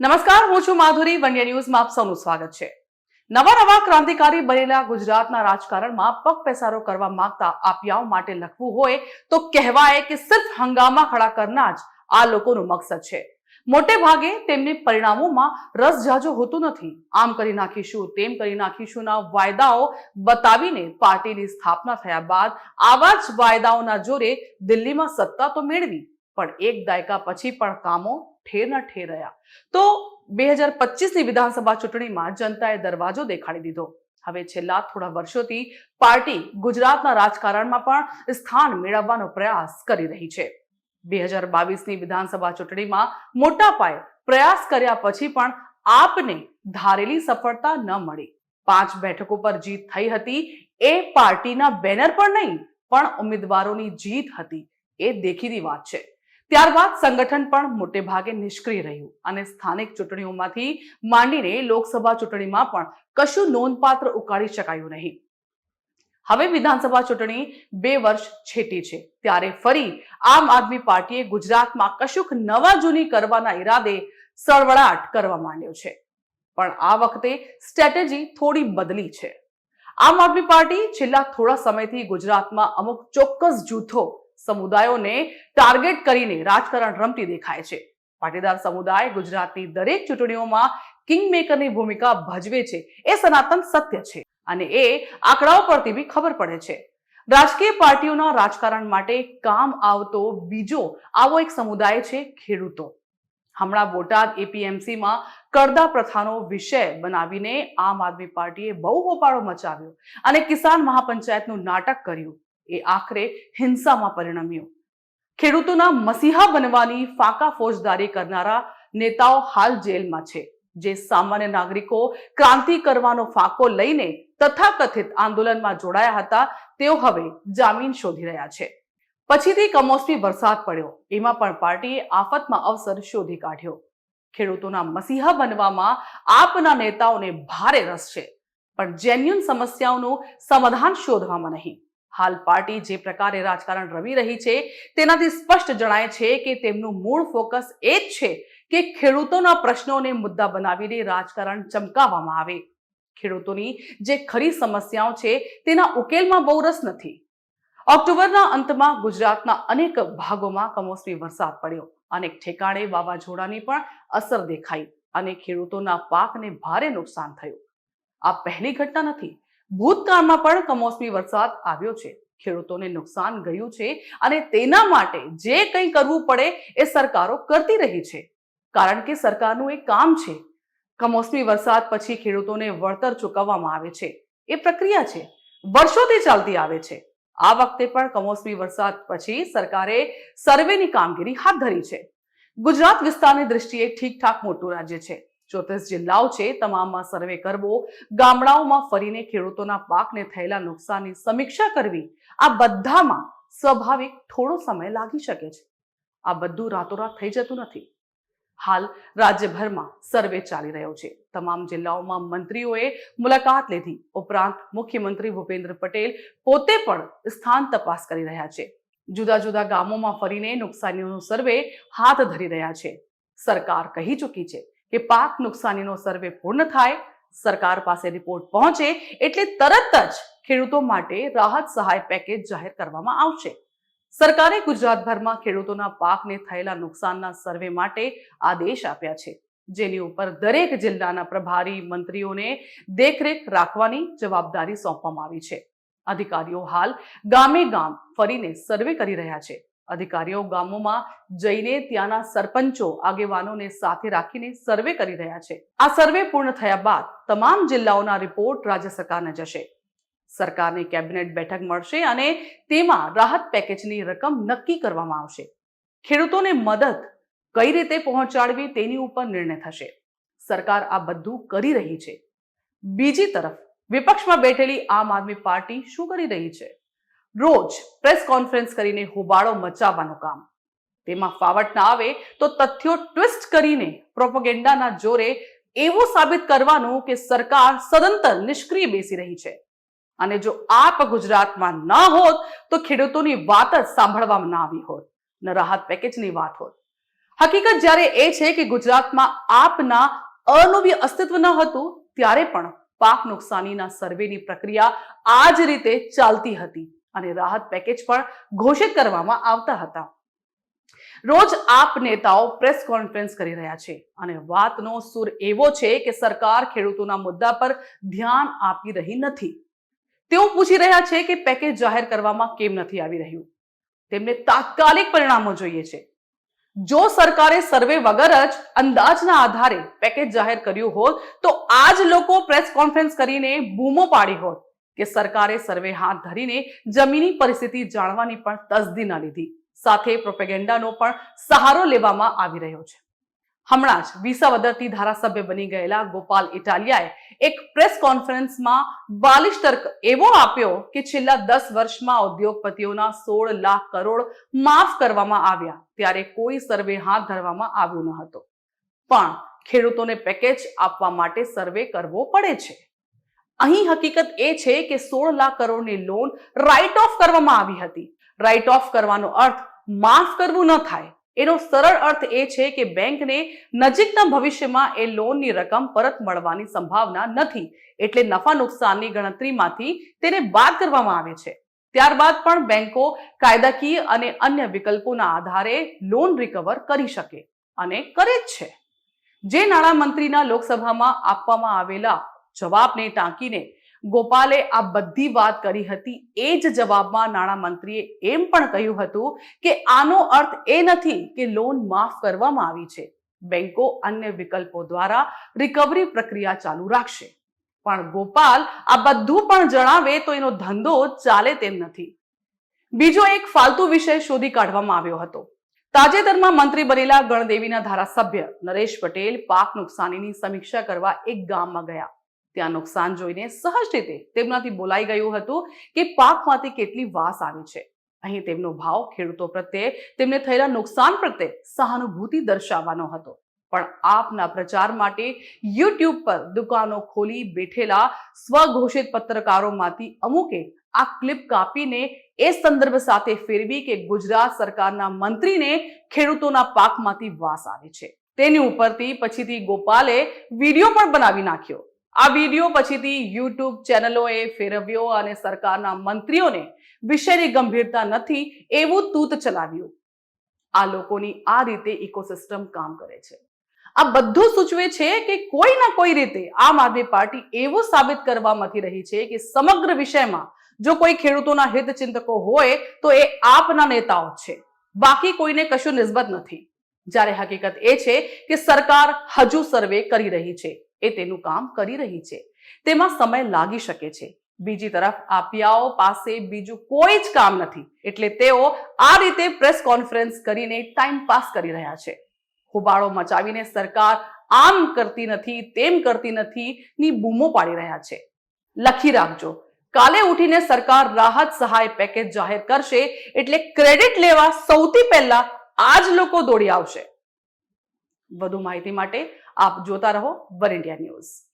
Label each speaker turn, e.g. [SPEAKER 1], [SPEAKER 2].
[SPEAKER 1] નમસ્કાર, હું છું માધુરી, વન્ય ન્યૂઝમાં આપ સૌનું સ્વાગત છે. નવા નવા ક્રાંતિકારી બનેલા ગુજરાતના રાજકારણમાં પગ પેસારો કરવા માંગતા આપિયાઓ માટે લખવું હોય તો કહેવાય કે સિર્ફ હંગામા ખડા કરના જ આ લોકોનું મકસદ છે. મોટે ભાગે તેમને પરિણામોમાં રસ જાજો હોતું નથી. આમ કરી નાખીશું, તેમ કરી નાખીશું વાયદાઓ બતાવીને પાર્ટીની સ્થાપના થયા બાદ આવા જ વાયદાઓના જોરે દિલ્હીમાં સત્તા તો મેળવી, પણ એક દાયકા પછી પણ કામો ઠેરના ઠેર રહ્યા તો બે હજાર પચીસની વિધાનસભા ચૂંટણીમાં જનતાએ દરવાજો દેખાડી દીધો. હવે છેલ્લા થોડા વર્ષોથી પાર્ટી ગુજરાતના રાજકારણમાં પણ સ્થાન મેળવવાનો પ્રયાસ કરી રહી છે. બે હજાર બાવીસની વિધાનસભા ચૂંટણીમાં મોટા પાયે પ્રયાસ કર્યા પછી પણ આપને ધારેલી સફળતા ન મળી. પાંચ બેઠકો પર જીત થઈ હતી, એ પાર્ટીના બેનર પર નહીં, પણ ઉમેદવારોની જીત હતી. એ દેખીતી વાત છે. ત્યારબાદ સંગઠન પણ મોટે ભાગે નિષ્ક્રિય રહ્યું અને સ્થાનિક ચૂંટણીઓમાંથી માંડીને લોકસભા ચૂંટણીમાં પણ કશું નોંધપાત્ર ઉકાળી શકાયું નહીં. હવે વિધાનસભા ચૂંટણી બે વર્ષ છેટી છે. ત્યારે ફરી આમ આદમી પાર્ટીએ ગુજરાતમાં કશુંક નવા જૂની કરવાના ઈરાદે સળવળાટ કરવા માંડ્યો છે. પણ આ વખતે સ્ટ્રેટેજી થોડી બદલી છે. આમ આદમી પાર્ટી છેલ્લા થોડા સમયથી ગુજરાતમાં અમુક ચોક્કસ જૂથો સમુદાયોને ટાર્ગેટ કરીને રાજકારણ રમતી દેખાય છે. પાટીદાર સમુદાય ગુજરાતની દરેક ચૂંટણીઓમાં કિંગ મેકરની ભૂમિકા ભજવે છે. એ સનાતન સત્ય છે અને એ આંકડાઓ પરથી બી ખબર પડે છે. રાજકીય પાર્ટીઓના રાજકારણ માટે કામ આવતો બીજો આવો એક સમુદાય છે ખેડૂતો. હમણાં બોટાદ એપીએમસીમાં કરદા પ્રથાનો વિષય બનાવીને આમ આદમી પાર્ટીએ બહુ હોપાળો મચાવ્યો અને કિસાન મહાપંચાયતનું નાટક કર્યું. એ આખરે હિંસામાં પરિણમ્યું. ખેડૂતોના મસીહા બનવાની ફાકા ફોજદારી કરનારા નેતાઓ હાલ જેલમાં છે, જે સામાન્ય નાગરિકો ક્રાંતિ કરવાનો ફાંકો લઈને તથાકથિત આંદોલનમાં જોડાયા હતા, તેઓ હવે જામીન શોધી રહ્યા છે. પછીથી કમોસમી વરસાદ પડ્યો, એમાં પણ પાર્ટીએ આફતમાં અવસર શોધી કાઢ્યો. ખેડૂતોના મસીહા બનવામાં આપના નેતાઓને ભારે રસ છે, પણ જેન્યુન સમસ્યાઓનું સમાધાન શોધવામાં નહીં. હાલ પાર્ટી જે પ્રકારે રાજકારણ રમી રહી છે, તેનાથી સ્પષ્ટ જણાય છે કે તેમનું મૂળ ફોકસ એ જ છે કે ખેડૂતોના પ્રશ્નોને મુદ્દા બનાવીને રાજકારણ ચમકાવવામાં આવે. ખેડૂતોની જે ખરી સમસ્યાઓ છે, તેના ઉકેલમાં બહુ રસ નથી. ઓક્ટોબરના અંતમાં ગુજરાતના અનેક ભાગોમાં કમોસમી વરસાદ પડ્યો અનેક ઠેકાણે વાવાઝોડાની પણ અસર દેખાઈ અને ખેડૂતોના પાકને ભારે નુકસાન થયું. આ પહેલી ઘટના નથી ભૂતકાળમાં પણ કમોસમી વરસાદ આવ્યો છે. ખેડૂતોને નુકસાન ગયું છે અને તેના માટે જે કંઈ કરવું પડે એ સરકારો કરતી રહી છે. કારણ કે સરકારનું એક કામ છે. કમોસમી વરસાદ પછી ખેડૂતોને વળતર ચૂકવવામાં આવે છે. એ પ્રક્રિયા છે. વર્ષોથી ચાલતી આવે છે. આ વખતે પણ કમોસમી વરસાદ પછી સરકારે સર્વેની કામગીરી હાથ ધરી છે. ગુજરાત વિસ્તારની દ્રષ્ટિએ ઠીકઠાક મોટું રાજ્ય છે. ચોત્રીસ જિલ્લાઓ છે, તમામમાં સર્વે કરવો. ગામડાઓમાં ફરીને ખેડૂતોના પાકને થયેલા નુકસાનની સમીક્ષા કરવી. આ બધામાં સ્વાભાવિક થોડો સમય લાગી શકે છે. આ બધું રાતોરાત થઈ જતું નથી. હાલ રાજ્યભરમાં સર્વે ચાલી રહ્યો છે. તમામ જિલ્લાઓમાં મંત્રીઓએ મુલાકાત લીધી. ઉપરાંત મુખ્યમંત્રી ભૂપેન્દ્ર પટેલ પોતે પણ સ્થાન તપાસ કરી રહ્યા છે. જુદા જુદા ગામોમાં ફરીને નુકસાનીઓનો સર્વે હાથ ધરી રહ્યા છે. સરકાર કહી ચૂકી છે કે પાક નુકસાનીનો સર્વે પૂર્ણ થાય, સરકાર પાસે રિપોર્ટ પહોંચે એટલે તરત જ ખેડૂતો માટે રાહત સહાય પેકેજ જાહેર કરવામાં આવશે. સરકારે ગુજરાતભરમાં ખેડૂતોના પાકને થયેલા નુકસાનના સર્વે માટે આદેશ આપ્યા છે. જેની ઉપર દરેક જિલ્લાના પ્રભારી મંત્રીઓને દેખરેખ રાખવાની જવાબદારી સોંપવામાં આવી છે. અધિકારીઓ હાલ ગામે ગામ ફરીને સર્વે કરી રહ્યા છે. અધિકારીઓ ગામોમાં જઈને ત્યાંના સરપંચો, આગેવાનોને સાથે રાખીને સર્વે કરી રહ્યા છે. આ સર્વે પૂર્ણ થયા બાદ તમામ જિલ્લાઓના રિપોર્ટ રાજ્ય સરકારને જશે. સરકારની કેબિનેટ બેઠક મળશે અને તેમાં રાહત પેકેજની રકમ નક્કી કરવામાં આવશે. ખેડૂતોને મદદ કઈ રીતે પહોંચાડવી તેની ઉપર નિર્ણય થશે. સરકાર આ બધું કરી રહી છે. બીજી તરફ વિપક્ષમાં બેઠેલી આમ આદમી પાર્ટી શું કરી રહી છે? રોજ પ્રેસ કોન્ફરન્સ કરીને હોબાળો મચાવવાનું કામ. તેમાં ફાવટ ના આવે તો તથ્યો ટ્વિસ્ટ કરીને પ્રોપોગેન્ડાના જોરે એવું સાબિત કરવાનું કે સરકાર સદંતર નિષ્ક્રિય બેસી રહી છે. અને જો આપ ગુજરાતમાં ન હોત તો ખેડૂતોની વાત જ સાંભળવામાં ના આવી હોત. ન રાહત પેકેજની વાત હોત. હકીકત જ્યારે એ છે કે ગુજરાતમાં આપના અનુભવી અસ્તિત્વ ન હતું, ત્યારે પણ પાક નુકસાનીના સર્વેની પ્રક્રિયા આ જ રીતે ચાલતી હતી. અને રાહત પેકેજ પણ ઘોષિત કરવામાં આવતા હતા. રોજ આપ નેતાઓ પ્રેસ કોન્ફરન્સ કરી રહ્યા છે અને વાતનો સુર એવો છે કે સરકાર ખેડૂતોના મુદ્દા પર ધ્યાન આપી રહી નથી. તેઓ પૂછી રહ્યા છે કે પેકેજ જાહેર કરવામાં કેમ નથી આવી રહ્યું. તેમને તાત્કાલિક પરિણામો જોઈએ છે. જો સરકારે સર્વે વગર જ અંદાજના આધારે પેકેજ જાહેર કર્યું હોત તો આજ લોકો પ્રેસ કોન્ફરન્સ કરીને બૂમો પાડી હોત. કે સરકારે સર્વે હાથ ધરીને જમીની પરિસ્થિતિ જાણવાની પણ તસદી ન લીધી. સાથે પ્રોપેગેન્ડાનો પણ સહારો લેવામાં આવી રહ્યો છે. હમણાં જ વિસાવદરથી ધારાસભ્ય બની ગયેલા ગોપાલ ઇટાલિયાએ એક પ્રેસ કોન્ફરન્સમાં બાલિશ તર્ક એવો આપ્યો કે છેલ્લા દસ વર્ષમાં ઉદ્યોગપતિઓના સોળ લાખ કરોડ માફ કરવામાં આવ્યા, ત્યારે કોઈ સર્વે હાથ ધરવામાં આવ્યો ન હતો. પણ ખેડૂતોને પેકેજ આપવા માટે સર્વે કરવો પડે છે. અહીં હકીકત એ છે કે સોળ લાખ કરોડની લોન રાઇટ ઓફ કરવામાં આવી હતી. રાઇટ ઓફ કરવાનો અર્થ માફ કરવું ન થાય. એનો સરળ અર્થ એ છે કે બેંકને નજીકના ભવિષ્યમાં એ લોનની રકમ પરત મળવાની સંભાવના નથી. એટલે નફા નુકસાનની ગણતરીમાંથી તેને બાદ કરવામાં આવે છે. ત્યારબાદ પણ બેંકો કાયદાકીય અને અન્ય વિકલ્પોના આધારે લોન રિકવર કરી શકે અને કરે જ છે. જે નાણામંત્રીના લોકસભામાં આપવામાં આવેલા જવાબને ટાંકીને ગોપાલે આ બધી વાત કરી હતી. એ જ જવાબમાં નાણામંત્રીએ એમ પણ કહ્યું હતું કે આનો અર્થ એ નથી કે લોન માફ કરવામાં આવી છે. બેંકો અન્ય વિકલ્પો દ્વારા રિકવરી પ્રક્રિયા ચાલુ રાખશે. પણ ગોપાલ આ બધું પણ જણાવે તો એનો ધંધો ચાલે તેમ નથી. બીજો એક ફાલતુ વિષય શોધી કાઢવામાં આવ્યો હતો. તાજેતરમાં મંત્રી બનેલા ગણદેવીના ધારાસભ્ય નરેશ પટેલ પાક નુકસાનીની સમીક્ષા કરવા એક ગામમાં ગયા. ત્યાં નુકસાન જોઈને સહજ રીતે તેમનાથી બોલાઈ ગયું હતું કે પાકમાંથી કેટલી વાસ આવી છે. અહીં તેમનો ભાવ ખેડૂતો પ્રત્યે તેમને થયેલા નુકસાન પ્રત્યે સહાનુભૂતિ દર્શાવવાનો હતો. પણ આપના પ્રચાર માટે યુટ્યુબ પર દુકાનો ખોલી બેઠેલા સ્વઘોષિત પત્રકારોમાંથી અમુકે આ ક્લિપ કાપીને એ સંદર્ભ સાથે ફેરવી કે ગુજરાત સરકારના મંત્રીને ખેડૂતોના પાકમાંથી વાસ આવે છે. તેની ઉપરથી પછીથી ગોપાલે વીડિયો પણ બનાવી નાખ્યો. આ વીડિયો પછીથી યુટ્યુબ ચેનલોએ ફેરવ્યો અને સરકારના મંત્રીઓને વિષયની ગંભીરતા નથી એવું તૂત ચલાવ્યું. આ લોકોની આ રીતે ઇકોસિસ્ટમ કામ કરે છે. આ બધું સૂચવે છે કે કોઈ ના કોઈ રીતે આમ આદમી પાર્ટી એવું સાબિત કરવા મથી રહી છે કે સમગ્ર વિષયમાં જો કોઈ ખેડૂતોના હિતચિંતકો હોય તો એ આપના નેતાઓ છે. બાકી કોઈને કશું નિસ્બત નથી. જ્યારે હકીકત એ છે કે સરકાર હજુ સર્વે કરી રહી છે, એ તેનું કામ કરી રહી છે. તેમાં સમય લાગી શકે છે. બીજી તરફ આપિયાઓ પાસે બીજું કોઈ જ કામ નથી, એટલે તેઓ આ રીતે પ્રેસ કોન્ફરન્સ કરીને ટાઈમ પાસ કરી રહ્યા છે. હોબાળો મચાવીને સરકાર આમ કરતી નથી, તેમ કરતી નથી, ની બૂમો પાડી રહ્યા છે. લખી રાખજો, કાલે ઉઠીને સરકાર રાહત સહાય પેકેજ જાહેર કરશે, એટલે ક્રેડિટ લેવા સૌથી પહેલા આ જ લોકો દોડી આવશે. વધુ માહિતી માટે આપ જોતા રહો વન ઇન્ડિયા ન્યૂઝ.